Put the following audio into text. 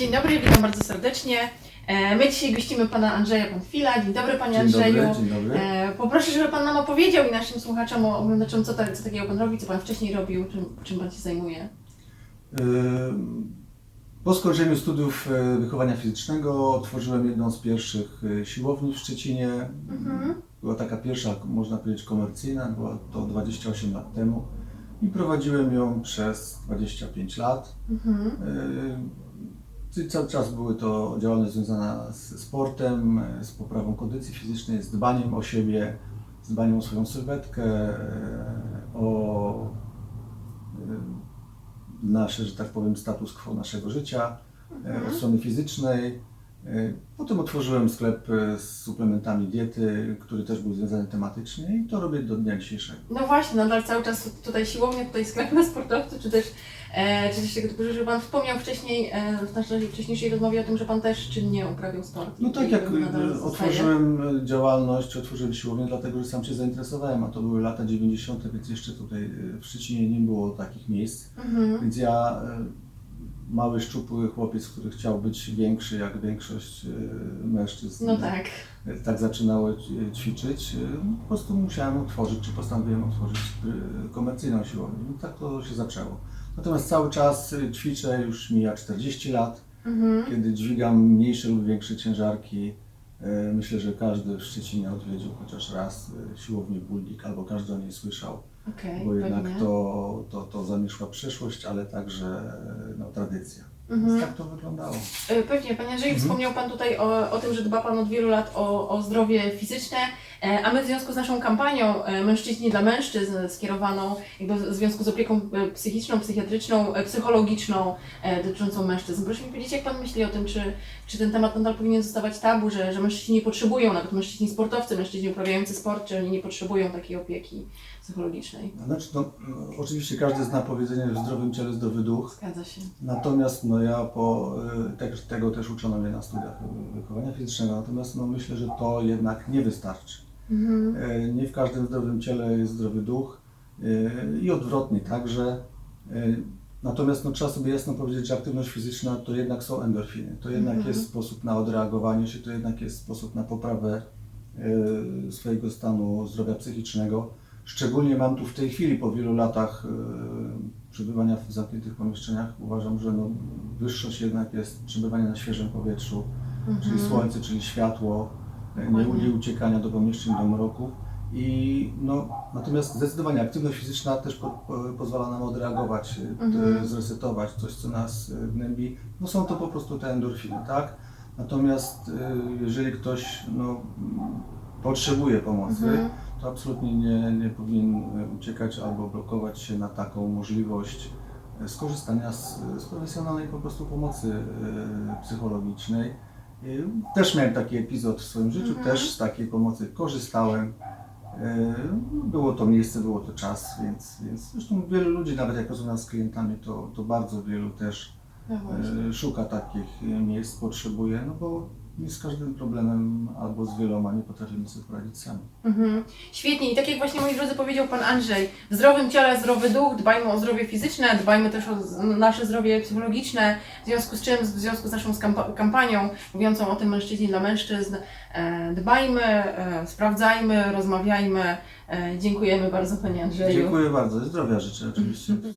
Dzień dobry, witam bardzo serdecznie. E, My dzisiaj gościmy pana Andrzeja Panfila. Dzień dobry panie Dzień Andrzeju. dobry, dzień dobry. E, Poproszę, żeby pan nam opowiedział i naszym słuchaczom, oglądaczom, co, co takiego pan robi, co pan wcześniej robił, czym, czym pan się zajmuje. Ym, Po skończeniu studiów e, wychowania fizycznego otworzyłem jedną z pierwszych e, siłowni w Szczecinie. Mhm. Była taka pierwsza, można powiedzieć, komercyjna, była to 28 lat temu i prowadziłem ją przez 25 lat. Mhm. Yy, Cały czas były to działalność związana z sportem, z poprawą kondycji fizycznej, z dbaniem o siebie, z dbaniem o swoją sylwetkę, e, o e, nasze, że tak powiem, status quo naszego życia, e, od strony fizycznej. Potem otworzyłem sklep z suplementami diety, który też był związany tematycznie i to robię do dnia dzisiejszego. No właśnie, nadal cały czas tutaj siłownia, tutaj sklep na sportowcy, czy też, czy też tego typu rzeczy. Pan wspomniał wcześniej e, w naszej wcześniejszej rozmowie o tym, że pan też czynnie uprawiał sport. No tak jak e, otworzyłem e, działalność, otworzyłem siłownię, dlatego że sam się zainteresowałem, a to były lata 90., więc jeszcze tutaj e, w Szczecinie nie było takich miejsc. Mhm. Więc ja, e, mały, szczupły chłopiec, który chciał być większy jak większość e, mężczyzn, No tak. e, tak zaczynały e, ćwiczyć, e, po prostu musiałem otworzyć, czy postanowiłem otworzyć e, komercyjną siłownię. I tak to się zaczęło. Natomiast cały czas e, ćwiczę, już mija 40 lat Mhm. kiedy dźwigam mniejsze lub większe ciężarki. e, Myślę, że każdy w Szczecinie odwiedził chociaż raz e, siłownię Buldik, albo każdy o niej słyszał, Okej, bo jednak pewnie. to, to, to zamieszła przeszłość, ale także no, tradycja. Mhm. Tak to wyglądało. E, Pewnie, Panie Andrzeju, Mhm. wspomniał Pan tutaj o, o tym, że dba Pan od wielu lat o, o zdrowie fizyczne, e, a my w związku z naszą kampanią e, Mężczyźni dla Mężczyzn skierowaną jakby w związku z opieką psychiczną, psychiatryczną, psychologiczną dotyczącą mężczyzn. Proszę mi powiedzieć, jak Pan myśli o tym, czy, czy ten temat nadal powinien zostawać tabu, że, że mężczyźni nie potrzebują, nawet mężczyźni sportowcy, mężczyźni uprawiający sport, czy oni nie potrzebują takiej opieki psychologicznej? Znaczy, no, no, oczywiście każdy zna powiedzenie w zdrowym ciele zdrowy duch, Zgadza się. natomiast no, ja po, też, tego też uczono mnie na studiach wychowania fizycznego, natomiast no, myślę, że to jednak nie wystarczy. Mhm. E, Nie w każdym zdrowym ciele jest zdrowy duch e, i odwrotnie także. Natomiast no, trzeba sobie jasno powiedzieć, że aktywność fizyczna to jednak są endorfiny. To jednak Mhm. jest sposób na odreagowanie się, to jednak jest sposób na poprawę swojego stanu zdrowia psychicznego. Szczególnie mam tu w tej chwili, po wielu latach e, przebywania w zamkniętych pomieszczeniach, uważam, że no, wyższość jednak jest przebywanie na świeżym powietrzu, czyli Mhm. słońce, czyli światło, e, nie, nie uciekania do pomieszczeń, do mroku. I no, natomiast zdecydowanie aktywność fizyczna też po, po, pozwala nam odreagować, e, Mhm. zresetować coś, co nas gnębi. No są to po prostu te endorfiny, tak? Natomiast jeżeli ktoś no, potrzebuje pomocy, Mhm. To absolutnie nie, nie powinien e, uciekać albo blokować się na taką możliwość e, skorzystania z, z profesjonalnej po prostu pomocy e, psychologicznej. Też miałem taki epizod w swoim życiu, Mhm. też z takiej pomocy korzystałem. Było to miejsce, było to czas, więc, więc zresztą wielu ludzi, nawet jak rozmawiam z klientami, to, to bardzo wielu też No szuka takich miejsc, potrzebuje, no bo z każdym problemem albo z wieloma nie potrafimy sobie poradzić sami. Mhm. Świetnie i tak jak właśnie moi drodzy powiedział Pan Andrzej, w zdrowym ciele zdrowy duch, dbajmy o zdrowie fizyczne, dbajmy też o nasze zdrowie psychologiczne, w związku z czym, w związku z naszą kampanią mówiącą o tym mężczyźni dla mężczyzn, e, dbajmy, e, sprawdzajmy, rozmawiajmy. E, dziękujemy bardzo Panie Andrzeju. Dziękuję bardzo, zdrowia życzę oczywiście.